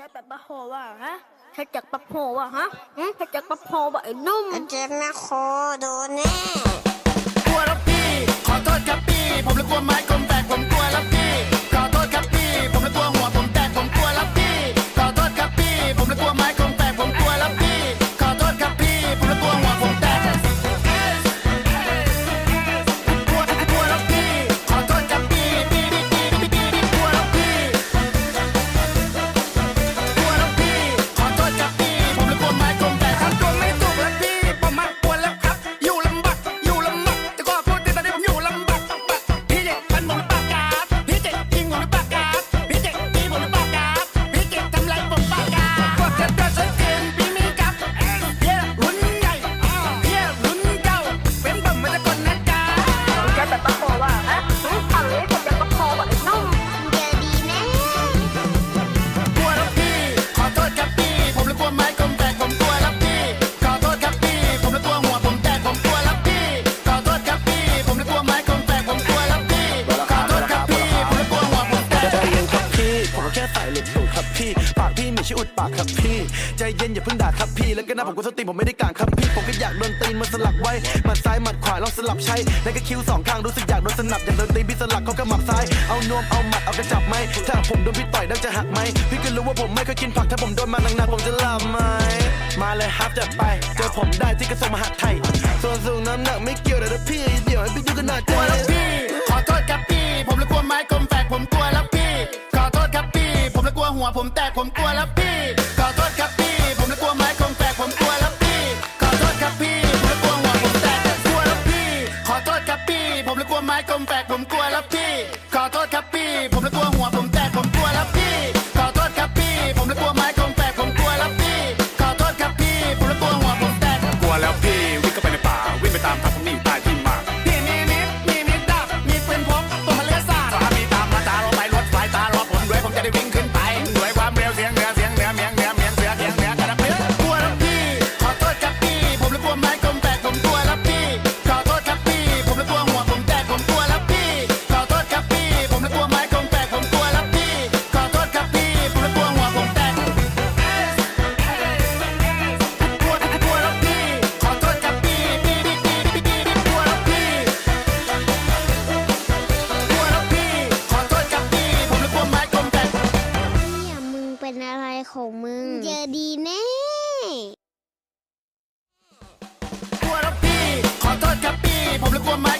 ใช่แบบปะโฮว่ะฮะใช่จากปะโฮว่ะฮะอืมใช่จากปะโฮว่ะไอ้นุ่มเจ็บนะโคโดนแน่กลัวแล้วพี่ ขอโทษครับพี่ ผมเลยกลัวไม้กลมแตกผมกลัวแล้ว ใส่หลุดตูดครับพี่ ปากพี่มีชื่ออุดปากครับพี่ ใจเย็นอย่าเพิ่งด่าครับพี่ แล้วก็หน้าผมก็สติผมไม่ได้กลางครับพี่ ผมก็อยากโดนตีนมันสลักไว้หมัดซ้ายหมัดขวาลองสลับใช้ แล้วก็คิ้วสองข้างรู้สึกอยากโดนสนับอยากโดนตีนพี่สลักเขาก็หมับซ้าย เอานวมเอาหมัดเอากระจับไหมถ้าผมโดนพี่ต่อยดังจะหักไหมพี่ก็รู้ว่าผมไม่เคยกินผักถ้าผมโดนมาหนักๆผมจะหลับไหมมาเลยครับจัดไป เจอผมได้ที่กระทรวงมหาดไทยส่วนสูงน้ำหนักไม่เกี่ยวเลยนะพี่เดี๋ยวให้พี่ดูขนาดกลัวแวผมแตกผมกลัวแล้วพี่ขอโทษครับพี่ ผมเลยกลัวไม้กลมแตกผมกลัวแล้วพี่ขอโทษครับพี่ ผมเลยกลัวหัวผมแตกกลัวแล้วพี่ ขอโทษครับพี่ ผมเลยกลัวไม้กลมแตกผมกลัวแล้วพี่ ขอโทษครับพี่ ผมเลยกลัวหัว อะไรของมึง เจอดีแน่กลัวแล้วพี่ ขอโทษครับพี่ ผมเลยกลัวไม้